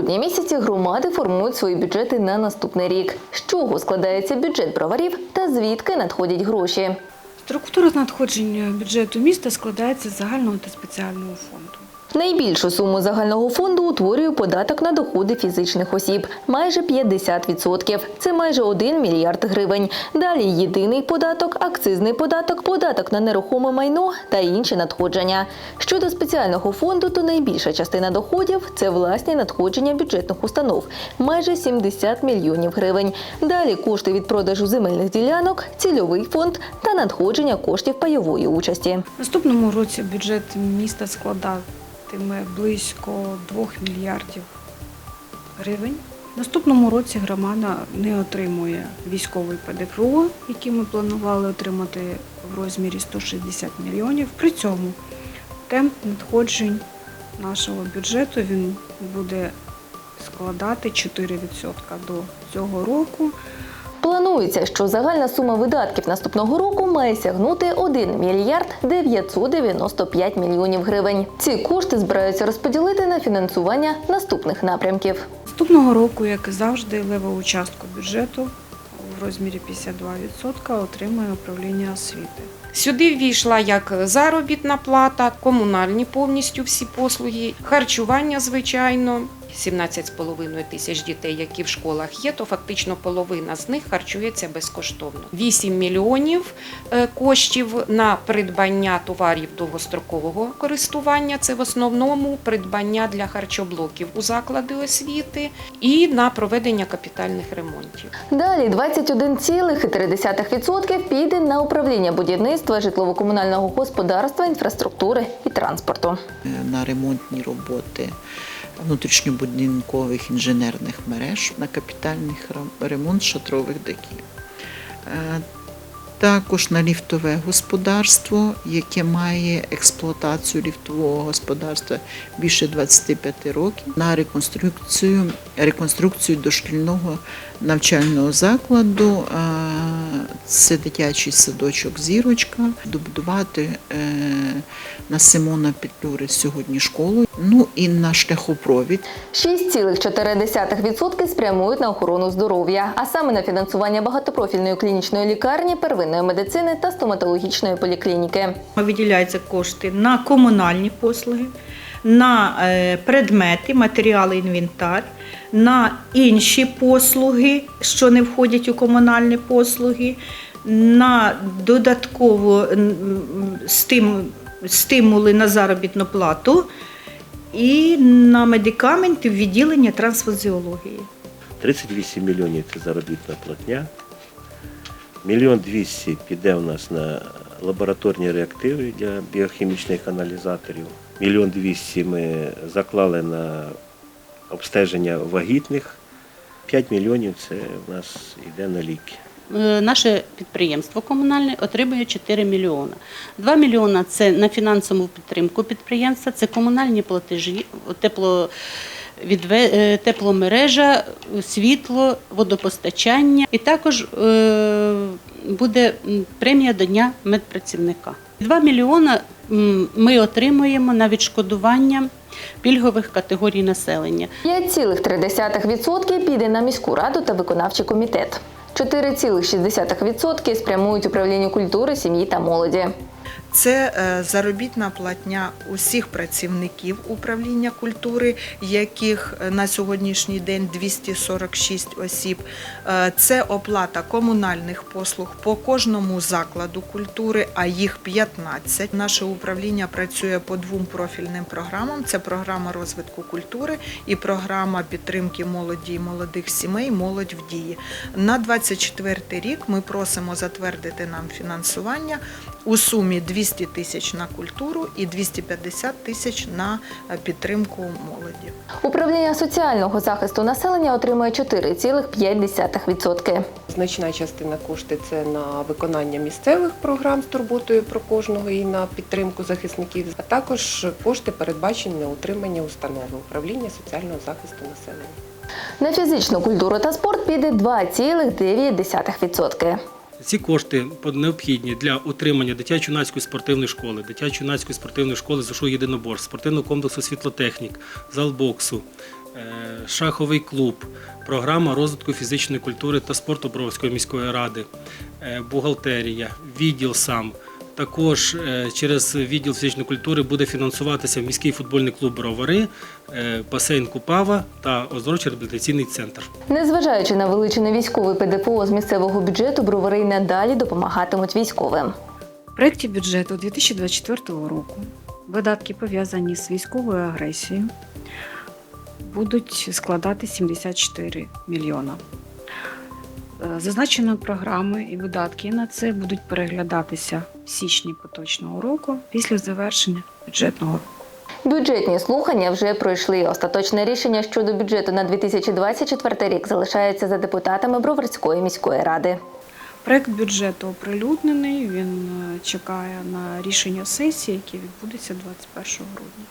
грудні місяці громади формують свої бюджети на наступний рік. З чого складається бюджет броварів та звідки надходять гроші? Структура надходження бюджету міста складається з загального та спеціального фонду. Найбільшу суму загального фонду утворює податок на доходи фізичних осіб – майже 50%. Це майже 1 мільярд гривень. Далі єдиний податок, акцизний податок, податок на нерухоме майно та інші надходження. Щодо спеціального фонду, то найбільша частина доходів – це власні надходження бюджетних установ – майже 70 мільйонів гривень. Далі кошти від продажу земельних ділянок, цільовий фонд та надходження коштів пайової участі. Наступному році бюджет міста складатиме близько 2 мільярдів гривень. В наступному році громада не отримує військовий ПДФО, який ми планували отримати в розмірі 160 мільйонів. При цьому темп надходжень нашого бюджету він буде складати 4% до цього року. Планується, що загальна сума видатків наступного року має сягнути 1 мільярд 995 мільйонів гривень. Ці кошти збираються розподілити на фінансування наступних напрямків. Наступного року, як і завжди, левову частку бюджету в розмірі 52% отримує управління освіти. Сюди ввійшла як заробітна плата, комунальні повністю всі послуги, харчування, звичайно. 17,5 тисяч дітей, які в школах є, то фактично половина з них харчується безкоштовно. 8 мільйонів е, коштів на придбання товарів довгострокового користування. Це в основному придбання для харчоблоків у заклади освіти і на проведення капітальних ремонтів. Далі 21,3% піде на управління будівництва, житлово-комунального господарства, інфраструктури і транспорту. на ремонтні роботи внутрішньобудинкових інженерних мереж, на капітальний ремонт шатрових даків. Е, Також на ліфтове господарство, яке має експлуатацію ліфтового господарства більше 25 років, на реконструкцію, реконструкцію дошкільного навчального закладу. Це дитячий садочок Зірочка, добудувати е, на Симона Петлюри сьогодні школу. Ну і на шляхопровід 6,4% спрямують на охорону здоров'я, а саме на фінансування багатопрофільної клінічної лікарні, первинної медицини та стоматологічної поліклініки. Виділяються кошти на комунальні послуги, на е, предмети, матеріали, інвентар, на інші послуги, що не входять у комунальні послуги, на додатково стимули на заробітну плату і на медикаменти в відділення трансфузіології. 38 мільйонів це заробітна платня. Мільйон 200 піде у нас на лабораторні реактиви для біохімічних аналізаторів. Мільйон 200 ми заклали на обстеження вагітних. 5 мільйонів це у нас йде на ліки. Е, Наше підприємство комунальне отримує 4 мільйона. 2 мільйона це на фінансову підтримку підприємства, це комунальні платежі, тепло, відве- е, тепломережа, світло, водопостачання. І також е, буде премія до Дня медпрацівника. 2 мільйона ми отримуємо на відшкодування пільгових категорій населення. 5,3% піде на міську раду та виконавчий комітет. 4,6% спрямують управлінню культури, сім'ї та молоді. Це е, заробітна платня усіх працівників управління культури, яких е, на сьогоднішній день 246 осіб. Е, Це оплата комунальних послуг по кожному закладу культури, а їх 15. Наше управління працює по двом профільним програмам: це програма розвитку культури і програма підтримки молоді і молодих сімей Молодь в дії. На 24 рік ми просимо затвердити нам фінансування у сумі 200 тисяч на культуру і 250 тисяч на е, підтримку молоді. Управління соціального захисту населення отримує 4,5%. Значна частина коштів це на виконання місцевих програм з турботою про кожного і на підтримку захисників, а також кошти передбачені на утримання установи управління соціального захисту населення. На фізичну культуру та спорт піде 2,9%. Ці кошти необхідні для утримання дитячо-юнацької спортивної школи, дитячо-юнацької спортивної школи ЗУШУ єдиноборств, спортивного комплексу світлотехнік, зал боксу, е, шаховий клуб, програма розвитку фізичної культури та спорту Бровської міської ради, е, бухгалтерія, відділ сам. Також е, через відділ фізичної культури буде фінансуватися міський футбольний клуб Бровари, е, басейн Купава та оздоровчо реабілітаційний центр. Незважаючи на величину військовий ПДФО з місцевого бюджету, бровари й надалі допомагатимуть військовим. В проєкті бюджету 2024 року видатки, пов'язані з військовою агресією, будуть складати 74 мільйона. Е, Зазначені програми і видатки на це будуть переглядатися в січні поточного року після завершення бюджетного року. Бюджетні слухання вже пройшли. Остаточне рішення щодо бюджету на 2024 рік залишається за депутатами Броварської міської ради. Проект бюджету оприлюднений. Він е, чекає на рішення сесії, яке відбудеться 21 грудня.